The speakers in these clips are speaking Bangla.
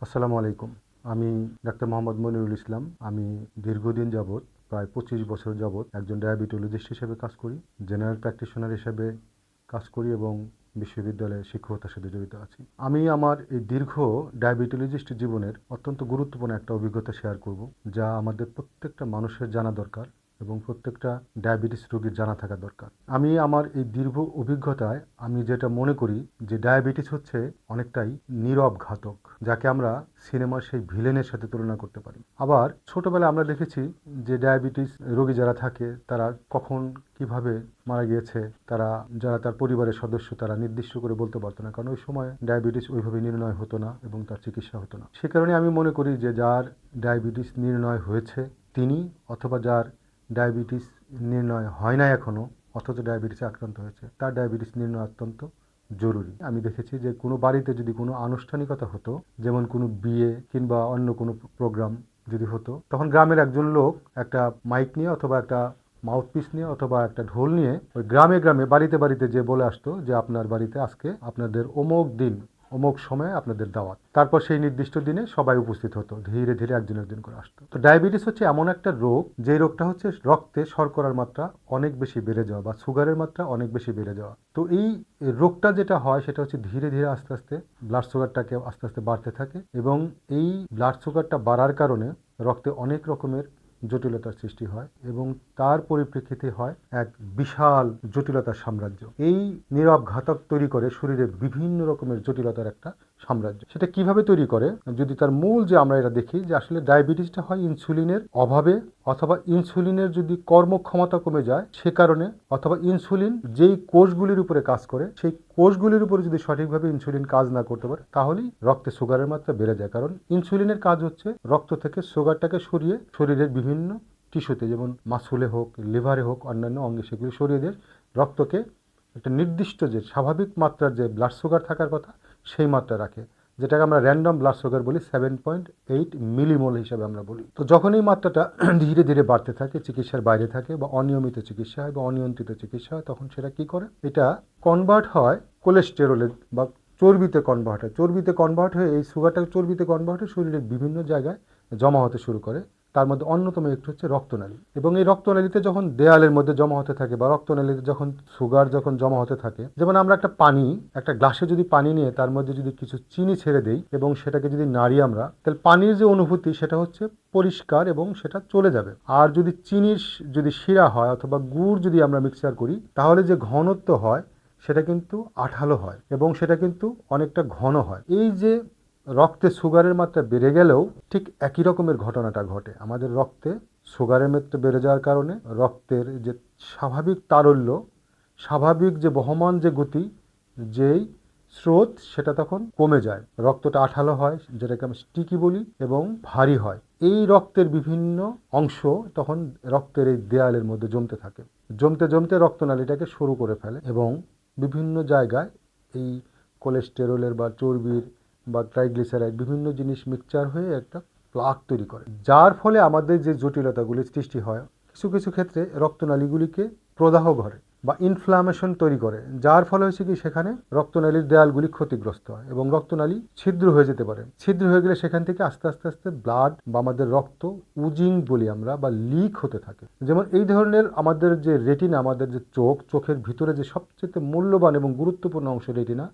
আসসালামু আলাইকুম। আমি ডাক্তার মোহাম্মদ মনিরুল ইসলাম। আমি দীর্ঘদিন যাবৎ, প্রায় পঁচিশ বছর যাবৎ একজন ডায়াবেটোলজিস্ট হিসেবে কাজ করি, জেনারেল প্র্যাকটিশনার হিসেবে কাজ করি এবং বিশ্ববিদ্যালয়ে শিক্ষকতার সাথে জড়িত আছি। আমি আমার এই দীর্ঘ ডায়াবেটোলজিস্ট জীবনের অত্যন্ত গুরুত্বপূর্ণ একটা অভিজ্ঞতা শেয়ার করব, যা আমাদের প্রত্যেকটা মানুষের জানা দরকার। এবং প্রত্যেকটা ডায়াবেটিস রোগীর জানা থাকা দরকার। আমি আমার এই দীর্ঘ অভিজ্ঞতায় আমি যেটা মনে করি যে ডায়াবেটিস হচ্ছে অনেকটাই নীরব ঘাতক, যাকে আমরা সিনেমার সেই ভিলেনের সাথে তুলনা করতে পারি। আবার ছোটবেলায় আমরা দেখেছি যে ডায়াবেটিস রোগী যারা থাকে, তারা কখন কীভাবে মারা গিয়েছে, তারা যারা তার পরিবারের সদস্য, তারা নির্দিষ্ট করে বলতে পারতো না, কারণ ওই সময় ডায়াবেটিস ওইভাবে নির্ণয় হতো না এবং তার চিকিৎসা হতো না। সে কারণে আমি মনে করি যে যার ডায়াবেটিস নির্ণয় হয়েছে, তিনি অথবা যার ডায়াবেটিস নির্ণয় হয় না এখনও অথচ ডায়াবেটিসে আক্রান্ত হয়েছে। তার ডায়াবেটিস নির্ণয় অত্যন্ত জরুরি। আমি দেখেছি যে কোনো বাড়িতে যদি কোনো আনুষ্ঠানিকতা হতো, যেমন কোনো বিয়ে কিংবা অন্য কোনো প্রোগ্রাম যদি হতো, তখন গ্রামের একজন লোক একটা মাইক নিয়ে অথবা একটা মাউথপিস নিয়ে অথবা একটা ঢোল নিয়ে ওই গ্রামে গ্রামে বাড়িতে বাড়িতে যে বলে আসতো যে আপনার বাড়িতে আজকে আপনাদের অমুক দিন অমুক সময়ে আপনাদের দাওয়াত। তারপর সেই নির্দিষ্ট দিনে সবাই উপস্থিত হতো, ধীরে ধীরে একজন একজন করে আসতো। তো ডায়াবেটিস হচ্ছে এমন একটা রোগ যে রোগটা হচ্ছে রক্তে শর্করার মাত্রা অনেক বেশি বেড়ে যাওয়া বা সুগারের মাত্রা অনেক বেশি বেড়ে যাওয়া। তো এই রোগটা যেটা হয়, সেটা হচ্ছে ধীরে ধীরে আস্তে আস্তে ব্লাড সুগারটাকে আস্তে আস্তে বাড়তে থাকে এবং এই ব্লাড সুগারটা বাড়ার কারণে রক্তে অনেক রকমের জটিলতার সৃষ্টি হয় এবং তার পরিপ্রেক্ষিতে হয় এক বিশাল জটিলতার সাম্রাজ্য। এই নীরব ঘাতক তৈরি করে শরীরে বিভিন্ন রকমের জটিলতার একটা সাম্রাজ্য। সেটা কীভাবে তৈরি করে? যদি তার মূল যে আমরা এটা দেখি, যে আসলে ডায়াবেটিসটা হয় ইনসুলিনের অভাবে অথবা ইনসুলিনের যদি কর্মক্ষমতা কমে যায় সে কারণে, অথবা ইনসুলিন যেই কোষগুলির উপরে কাজ করে, সেই কোষগুলির উপরে যদি সঠিকভাবে ইনসুলিন কাজ না করতে পারে, তাহলেই রক্তে সুগারের মাত্রা বেড়ে যায়। কারণ ইনসুলিনের কাজ হচ্ছে রক্ত থেকে সুগারটাকে সরিয়ে শরীরের বিভিন্ন টিস্যুতে, যেমন মাসুলে হোক, লিভারে হোক, অন্যান্য অঙ্গে সেগুলি সরিয়ে রক্তকে একটা নির্দিষ্ট যে স্বাভাবিক মাত্রার যে ব্লাড সুগার থাকার কথা সেই মাত্রা রাখে, যেটাকে আমরা র্যান্ডম ব্লাড সুগার বলি সেভেন পয়েন্ট এইট মিলিমোল হিসাবে আমরা বলি। তো যখন এই মাত্রাটা ধীরে ধীরে বাড়তে থাকে, চিকিৎসার বাইরে থাকে বা অনিয়মিত চিকিৎসা হয় বা অনিয়ন্ত্রিত চিকিৎসা হয়, তখন সেটা কি করে? এটা কনভার্ট হয় কোলেস্টেরলে বা চর্বিতে কনভার্ট হয়। চর্বিতে কনভার্ট হয়ে এই সুগারটা চর্বিতে কনভার্ট হয়ে শরীরের বিভিন্ন জায়গায় জমা হতে শুরু করে। তার মধ্যে অন্যতম একটি হচ্ছে রক্তনালী। এবং এই রক্তনালীতে যখন দেয়ালের মধ্যে জমা হতে থাকে বা রক্তনালীতে যখন সুগার যখন জমা হতে থাকে, যেমন আমরা একটা পানি, একটা গ্লাসে যদি পানি নিয়ে তার মধ্যে যদি কিছু চিনি ছেড়ে দেই এবং সেটাকে যদি নাড়ি আমরা, তাহলে পানির যে অনুভূতি সেটা হচ্ছে পরিষ্কার এবং সেটা চলে যাবে। আর যদি চিনির যদি শিরা হয় অথবা গুড় যদি আমরা মিক্সচার করি, তাহলে যে ঘনত্ব হয় সেটা কিন্তু আঠালো হয় এবং সেটা কিন্তু অনেকটা ঘন হয়। এই যে রক্তে সুগারের মাত্রা বেড়ে গেলেও ঠিক একই রকমের ঘটনাটা ঘটে। আমাদের রক্তে সুগারের মাত্রা বেড়ে যাওয়ার কারণে রক্তের যে স্বাভাবিক তারল্য, স্বাভাবিক যে বহমান যে গতি, যেই স্রোত, সেটা তখন কমে যায়। রক্তটা আঠালো হয়, যেটাকে আমরা স্টিকি বলি, এবং ভারী হয়। এই রক্তের বিভিন্ন অংশ তখন রক্তের এই দেয়ালের মধ্যে জমতে থাকে। জমতে জমতে রক্তনালীটাকে সরু করে ফেলে এবং বিভিন্ন জায়গায় এই কোলেস্টেরলের বা চর্বির বা ট্রাইগ্লিসারাইড বিভিন্ন জিনিস মিক্সচার হয়ে একটা প্লাক তৈরি করে। যার ফলে আমাদের যে জটিলতাগুলি সৃষ্টি হয়, কিছু কিছু ক্ষেত্রে রক্তনালীগুলিকে প্রদাহ করে বা ইনফ্লামেশন তৈরি করে। যার ফলে হয়েছে কি, সেখানে রক্তনালীর দেয়ালগুলি ক্ষতিগ্রস্ত হয় এবং রক্তনালী ছিদ্র হয়ে যেতে পারে। ছিদ্র হয়ে গেলে সেখান থেকে আস্তে আস্তে আস্তে ব্লাড বা আমাদের রক্ত উজিং বলি আমরা বা লিক হতে থাকে। যেমন এই ধরনের আমাদের যে রেটিনা আমাদের যে চোখ, চোখের ভিতরে যে সবচেয়ে মূল্যবান এবং গুরুত্বপূর্ণ অংশ রেটিনা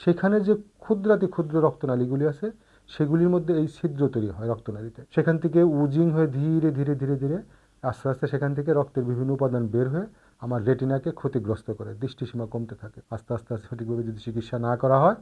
সেখানে যে ক্ষুদ্রাতি ক্ষুদ্র রক্তনালীগুলি আছে, সেগুলির মধ্যে এই ছিদ্র তৈরি হয় রক্তনালীতে। সেখান থেকে উজিং হয়ে ধীরে ধীরে ধীরে ধীরে আস্তে আস্তে সেখান থেকে রক্তের বিভিন্ন উপাদান বের হয়ে আমার রেটিনাকে ক্ষতিগ্রস্ত করে, দৃষ্টিসীমা কমতে থাকে। আস্তে আস্তে আস্তে সঠিকভাবে যদি চিকিৎসা না করা হয়,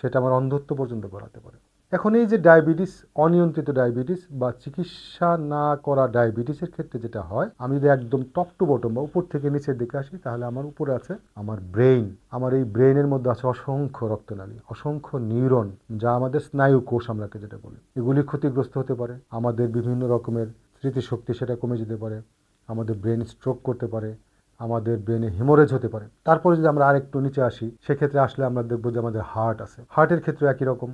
সেটা আমার অন্ধত্ব পর্যন্ত গড়াতে পারে। এখন এই যে ডায়াবেটিস, অনিয়ন্ত্রিত ডায়াবেটিস বা চিকিৎসা না করা ডায়াবেটিসের ক্ষেত্রে যেটা হয়, আমি যদি একদম টপ টু বটম বা উপর থেকে নিচের দিকে আসি, তাহলে আমার উপরে আছে আমার ব্রেইন আমার এই ব্রেইনের মধ্যে আছে অসংখ্য রক্তনালী, অসংখ্য নিউরন যা আমাদের স্নায়ু কোষ আমরাকে যেটা বলি। এগুলি ক্ষতিগ্রস্ত হতে পারে, আমাদের বিভিন্ন রকমের স্মৃতিশক্তি সেটা কমে যেতে পারে, আমাদের ব্রেন স্ট্রোক করতে পারে, আমাদের ব্রেনে হিমোরেজ হতে পারে। তারপরে যদি আমরা আরেকটু নিচে আসি, সেক্ষেত্রে আসলে আমরা দেখব যে আমাদের হার্ট আছে। হার্টের ক্ষেত্রে একই রকম।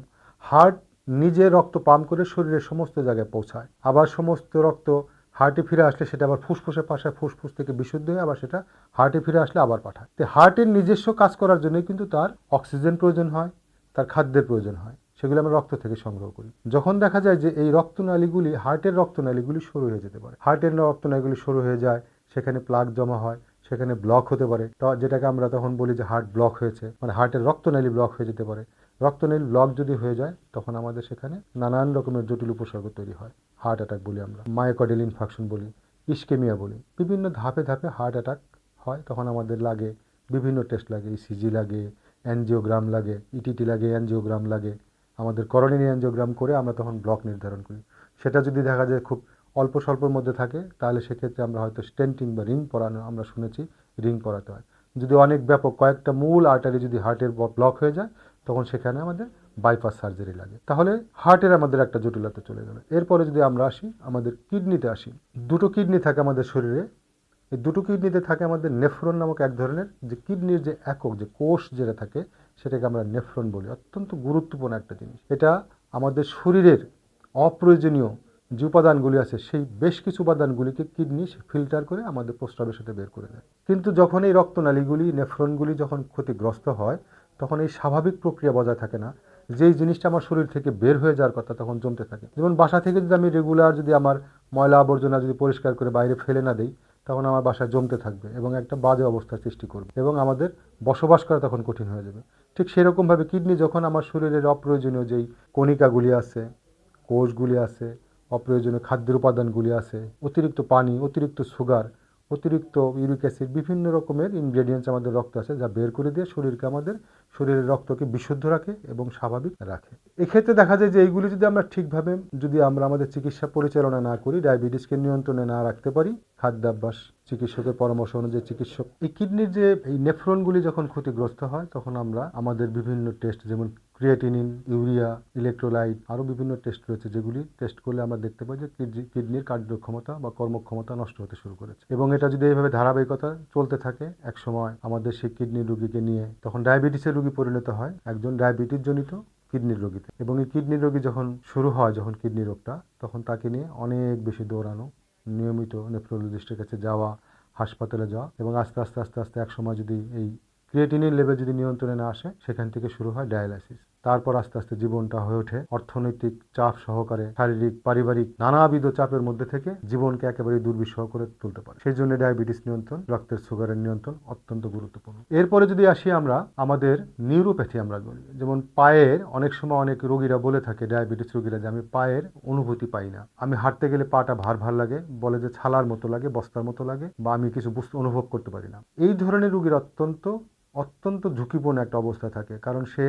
হার্ট নিজে রক্ত পাম্প করে শরীরের সমস্ত জায়গায় পৌঁছায়। আবার সমস্ত রক্ত হার্টে ফিরে আসলে সেটা আবার ফুসফুসে পাশায় ফুসফুস থেকে বিশুদ্ধ হয়ে আবার সেটা হার্টে ফিরে আসলে আবার পাঠায়। তো হার্টের নিজস্ব কাজ করার জন্য কিন্তু তার অক্সিজেন প্রয়োজন হয়, তার খাদ্যের প্রয়োজন হয়, সেগুলো আমরা রক্ত থেকে সংগ্রহ করি। যখন দেখা যায় যে এই রক্তনালীগুলি, হার্টের রক্তনালীগুলি সরু হয়ে যেতে পারে। হার্টের রক্তনালীগুলি সরু হয়ে যায়, সেখানে প্লাগ জমা হয়, সেখানে ব্লক হতে পারে। যেটাকে আমরা তখন বলি যে হার্ট ব্লক হয়েছে মানে হার্টের রক্তনালী ব্লক হয়ে যেতে পারে। রক্তনালী ব্লক যদি হয়ে যায়, তখন আমাদের সেখানে নানান রকমের জটিল উপসর্গ তৈরি হয়। হার্ট অ্যাটাক বলি আমরা মায়োকর্ডিয়াল ইনফাকশন বলি, ইস্কেমিয়া বলি। বিভিন্ন ধাপে ধাপে হার্ট অ্যাটাক হয়, তখন আমাদের লাগে, বিভিন্ন টেস্ট লাগে ইসিজি লাগে অ্যানজিওগ্রাম লাগে ইটিটি লাগে অ্যানজিওগ্রাম লাগে। আমাদের করণীয় অ্যানজিওগ্রাম করে আমরা তখন ব্লক নির্ধারণ করি। সেটা যদি দেখা যায় খুব অল্প স্বল্পর মধ্যে থাকে, তাহলে সেক্ষেত্রে আমরা হয়তো স্টেন্টিং বা রিং পরানো আমরা শুনেছি, রিং পরাতে হয়। যদি অনেক ব্যাপক কয়েকটা মূল আর্টারি যদি হার্টের ব্লক হয়ে যায় তখন সেখানে আমাদের বাইপাস সার্জারি লাগে। তাহলে হার্টের আমাদের একটা জটিলতা চলে গেল। এরপরে যদি আমরা আসি, আমাদের কিডনিতে আসি, দুটো কিডনি থাকে আমাদের শরীরে। এই দুটো কিডনিতে থাকে আমাদের নেফ্রন নামক এক ধরনের যে কিডনির যে একক, যে কোষ যেটা থাকে, সেটাকে আমরা নেফ্রন বলি। অত্যন্ত গুরুত্বপূর্ণ একটা জিনিস। এটা আমাদের শরীরের অপ্রয়োজনীয় যে উপাদানগুলি আছে, সেই বেশ কিছু উপাদানগুলিকে কিডনি ফিল্টার করে আমাদের প্রস্রাবের সাথে বের করে দেয়। কিন্তু যখন এই রক্তনালীগুলি নেফ্রনগুলি যখন ক্ষতিগ্রস্ত হয় তখন এই স্বাভাবিক প্রক্রিয়া বজায় থাকে না। যেই জিনিসটা আমার শরীর থেকে বের হয়ে যাওয়ার কথা তখন জমতে থাকে। যেমন বাসা থেকে যদি আমি রেগুলার যদি আমার ময়লা আবর্জনা যদি পরিষ্কার করে বাইরে ফেলে না দিই, তখন আমার বাসায় জমতে থাকবে এবং একটা বাজে অবস্থার সৃষ্টি করবে এবং আমাদের বসবাস করা তখন কঠিন হয়ে যাবে। ঠিক সেরকমভাবে কিডনি যখন আমার শরীরের অপ্রয়োজনীয় যেই কণিকাগুলি আছে, কোষগুলি আছে, অপ্রয়োজনীয় খাদ্যের উপাদানগুলি আছে, অতিরিক্ত পানি, অতিরিক্ত সুগার অতিরিক্ত ইউরিক অ্যাসিড বিভিন্ন রকমের ইনগ্রেডিয়েন্টস আমাদের রক্ত আছে যা বের করে দিয়ে শরীরকে আমাদের, শরীরের রক্তকে বিশুদ্ধ রাখে এবং স্বাভাবিক রাখে। এক্ষেত্রে দেখা যায় যে এইগুলি যদি আমরা ঠিকভাবে, যদি আমরা আমাদের চিকিৎসা পরিচালনা না করি ডায়াবেটিসকে নিয়ন্ত্রণে না রাখতে পারি, খাদ্যাভ্যাস চিকিৎসকের পরামর্শ অনুযায়ী চিকিৎসক এই কিডনির যে এই নেফ্রনগুলি যখন ক্ষতিগ্রস্ত হয়, তখন আমরা আমাদের বিভিন্ন টেস্ট, যেমন ক্রিয়েটিনিন, ইউরিয়া, ইলেকট্রোলাইট, আরও বিভিন্ন টেস্ট রয়েছে, যেগুলি টেস্ট করলে আমরা দেখতে পাই যে কিডনি- কিডনির কার্যক্ষমতা বা কর্মক্ষমতা নষ্ট হতে শুরু করেছে। এবং এটা যদি এইভাবে ধারাবাহিকতা চলতে থাকে এক সময় আমাদের সেই কিডনির রোগীকে নিয়ে, তখন ডায়াবেটিসের রোগী পরিণত হয় একজন ডায়াবেটিস জনিত কিডনির রোগীতে। এবং এই কিডনির রোগী যখন শুরু হয়, যখন কিডনি রোগটা, তখন তাকে নিয়ে অনেক বেশি দৌড়ানো নিয়মিত নেফ্রোলজিস্টের কাছে যাওয়া, হাসপাতালে যাওয়া এবং আস্তে আস্তে আস্তে আস্তে এক সময় যদি এই ক্রিয়েটিনের লেভেল যদি নিয়ন্ত্রণে না আসে, সেখান থেকে শুরু হয় ডায়ালাইসিস তারপর আস্তে আস্তে জীবনটা হয়ে ওঠে। অর্থনৈতিক চাপ সহকারে, শারীরিক, পারিবারিক নানাবিধ চাপের মধ্যে থেকে জীবনকে একেবারে দুর্বিষহ করে তুলতে পারে। সেই জন্য ডায়াবেটিস নিয়ন্ত্রণ, রক্তের সুগারের নিয়ন্ত্রণ অত্যন্ত গুরুত্বপূর্ণ। এরপরে যদি আসি আমরা, আমাদের নিউরোপ্যাথি আমরা বলি যেমন পায়ের, অনেক সময় অনেক রোগীরা বলে থাকে, ডায়াবেটিস রোগীরা যে আমি পায়ের অনুভূতি পাই না। আমি হাঁটতে গেলে পাটা ভার ভার লাগে, বলে যে ছালার মতো লাগে, বস্তার মতো লাগে, বা আমি কিছু বুঝতে অনুভব করতে পারি না। এই ধরনের রোগীর অত্যন্ত অত্যন্ত ঝুঁকিপূর্ণ একটা অবস্থা থাকে। কারণ সে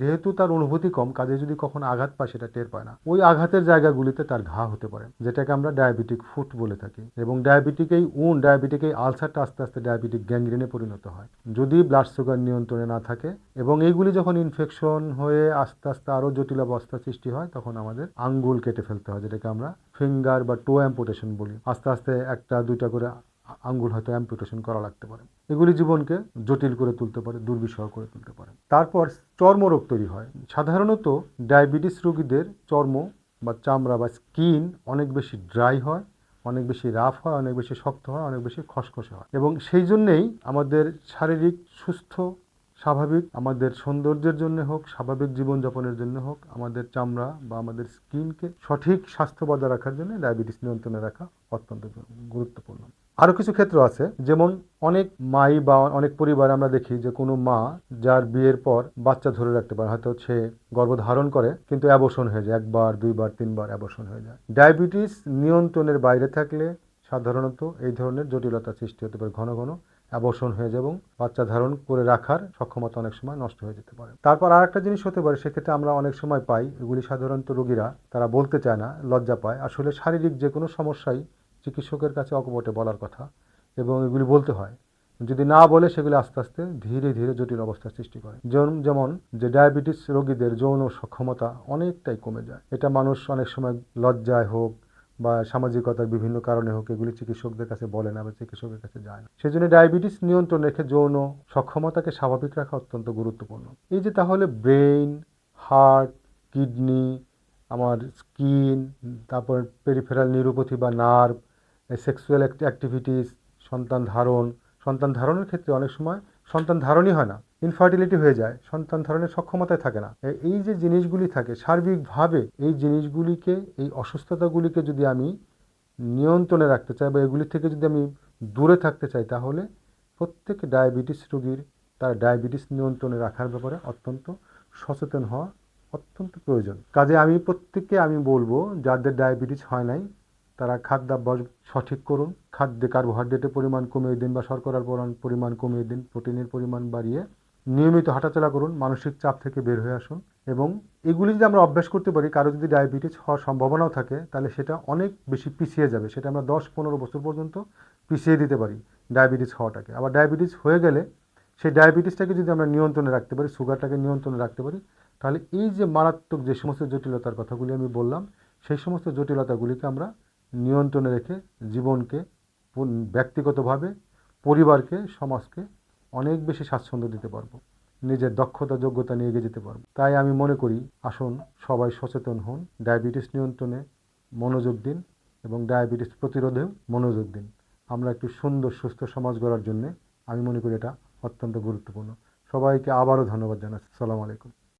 যেহেতু তার অনুভূতি কম, কাজে যদি কখনো আঘাত পায়, সেটা টের পায় না। ওই আঘাতের জায়গাগুলিতে তার ঘা হতে পারে, যেটাকে আমরা ডায়াবেটিক ফুট বলে থাকি। এবং ডায়াবেটিক এই উন ডায়াবেটিক এই আলসারটা আস্তে আস্তে ডায়াবেটিক গ্যাংগ্রিনে পরিণত হয়। যদি ব্লাড সুগার নিয়ন্ত্রণে না থাকে, এবং এইগুলি যখন ইনফেকশন হয়ে আস্তে আস্তে আরও জটিল অবস্থা সৃষ্টি হয়, তখন আমাদের আঙ্গুল কেটে ফেলতে হয়, যেটাকে আমরা ফিঙ্গার বা টো অ্যাম্পুটেশন বলি। আস্তে আস্তে একটা, দুইটা করে আঙ্গুল হয়তো অ্যাম্পুটেশন করা লাগতে পারে। এগুলি জীবনকে জটিল করে তুলতে পারে, দুর্বিষহ করে তুলতে পারে। তারপর চর্মরোগ তৈরি হয়। সাধারণত ডায়াবেটিস রোগীদের চর্ম বা চামড়া বা স্কিন অনেক বেশি ড্রাই হয়, অনেক বেশি রাফ হয়, অনেক বেশি শক্ত হয়, অনেক বেশি খসখসে হয়। এবং সেই জন্যেই আমাদের শারীরিক সুস্থ, স্বাভাবিক, আমাদের সৌন্দর্যের জন্য হোক, স্বাভাবিক জীবনযাপনের জন্য হোক, আমাদের চামড়া বা আমাদের স্কিনকে সঠিক স্বাস্থ্য বজায় রাখার জন্য ডায়াবেটিস নিয়ন্ত্রণে রাখা অত্যন্ত গুরুত্বপূর্ণ। আরও কিছু ক্ষেত্র আছে, যেমন অনেক মাই বা অনেক পরিবার আমরা দেখি যে কোনো মা যার বিয়ের পর বাচ্চা ধরে রাখতে পারে, হয়তো সে গর্ভধারণ করে, কিন্তু অ্যাবর্শন হয়ে যায়, একবার, দুইবার, তিনবার অ্যাবর্শন হয়ে যায়। ডায়াবেটিস নিয়ন্ত্রণের বাইরে থাকলে সাধারণত এই ধরনের জটিলতা সৃষ্টি হতে পারে, ঘন ঘন অ্যাবর্শন হয়ে যায় এবং বাচ্চা ধারণ করে রাখার সক্ষমতা অনেক সময় নষ্ট হয়ে যেতে পারে। তারপর আর একটা জিনিস হতে পারে, সেক্ষেত্রে আমরা অনেক সময় পাই, এগুলি সাধারণত রোগীরা, তারা বলতে চায় না, লজ্জা পায়। আসলে শারীরিক যে কোনো সমস্যাই চিকিৎসকের কাছে অকপটে বলার কথা এবং এগুলি বলতে হয়। যদি না বলে, সেগুলি আস্তে আস্তে, ধীরে ধীরে জটিল অবস্থার সৃষ্টি করে। যেমন যে ডায়াবেটিস রোগীদের যৌন সক্ষমতা অনেকটাই কমে যায়। এটা মানুষ অনেক সময় লজ্জায় হোক বা সামাজিকতার বিভিন্ন কারণে হোক, এগুলি চিকিৎসকদের কাছে বলে না বা চিকিৎসকের কাছে যায় না। সেই জন্য ডায়াবেটিস নিয়ন্ত্রণ রেখে যৌন সক্ষমতাকে স্বাভাবিক রাখা অত্যন্ত গুরুত্বপূর্ণ। এই যে তাহলে ব্রেইন, হার্ট, কিডনি, আমার স্কিন, তারপর পেরিফেরাল নিউরোপ্যাথি বা নার্ভ সেক্সুয়াল অ্যাক্টিভিটিস সন্তান ধারণ। সন্তান ধারণের ক্ষেত্রে অনেক সময় সন্তান ধারণই হয় না। ইনফার্টিলিটি হয়ে যায়, সন্তান ধারণের সক্ষমতায় থাকে না। এই যে জিনিসগুলি থাকে, সার্বিকভাবে এই জিনিসগুলিকে, এই অসুস্থতাগুলিকে যদি আমি নিয়ন্ত্রণে রাখতে চাই বা এগুলি থেকে যদি আমি দূরে থাকতে চাই, তাহলে প্রত্যেক ডায়াবেটিস রোগীর তার ডায়াবেটিস নিয়ন্ত্রণে রাখার ব্যাপারে অত্যন্ত সচেতন হওয়া অত্যন্ত প্রয়োজন। কাজে আমি প্রত্যেককে আমি বলব, যাদের ডায়াবেটিস হয় নাই তারা খাদ্যাভ্যাস সঠিক করুন, খাদ্যে কার্বোহাইড্রেটের পরিমাণ কমিয়ে দিন বা শর্করার পরিমাণ- পরিমাণ কমিয়ে দিন, প্রোটিনের পরিমাণ বাড়িয়ে নিয়মিত হাঁটাচলা করুন, মানসিক চাপ থেকে বের হয়ে আসুন এবং এগুলি যদি আমরা অভ্যাস করতে পারি, কারও যদি ডায়াবেটিস হওয়ার সম্ভাবনাও থাকে, তাহলে সেটা অনেক বেশি পিছিয়ে যাবে। সেটা আমরা দশ পনেরো বছর পর্যন্ত পিছিয়ে দিতে পারি ডায়াবেটিস হওয়াটাকে। আবার ডায়াবেটিস হয়ে গেলে সেই ডায়াবেটিসটাকে যদি আমরা নিয়ন্ত্রণে রাখতে পারি, সুগারটাকে নিয়ন্ত্রণে রাখতে পারি, তাহলে এই যে মারাত্মক যে সমস্ত জটিলতার কথাগুলি আমি বললাম, সেই সমস্ত জটিলতাগুলিকে আমরা নিয়ন্ত্রণে রেখে জীবনকে ব্যক্তিগতভাবে, পরিবারকে, সমাজকে অনেক বেশি স্বাচ্ছন্দ্য দিতে পারব। নিজের দক্ষতা, যোগ্যতা নিয়ে এগিয়ে যেতে পারব। তাই আমি মনে করি, আসুন সবাই সচেতন হন। ডায়াবেটিস নিয়ন্ত্রণে মনোযোগ দিন এবং ডায়াবেটিস প্রতিরোধেও মনোযোগ দিন। আমরা একটু সুন্দর, সুস্থ সমাজ গড়ার জন্যে আমি মনে করি এটা অত্যন্ত গুরুত্বপূর্ণ। সবাইকে আবারও ধন্যবাদ জানাচ্ছি। সালাম আলাইকুম।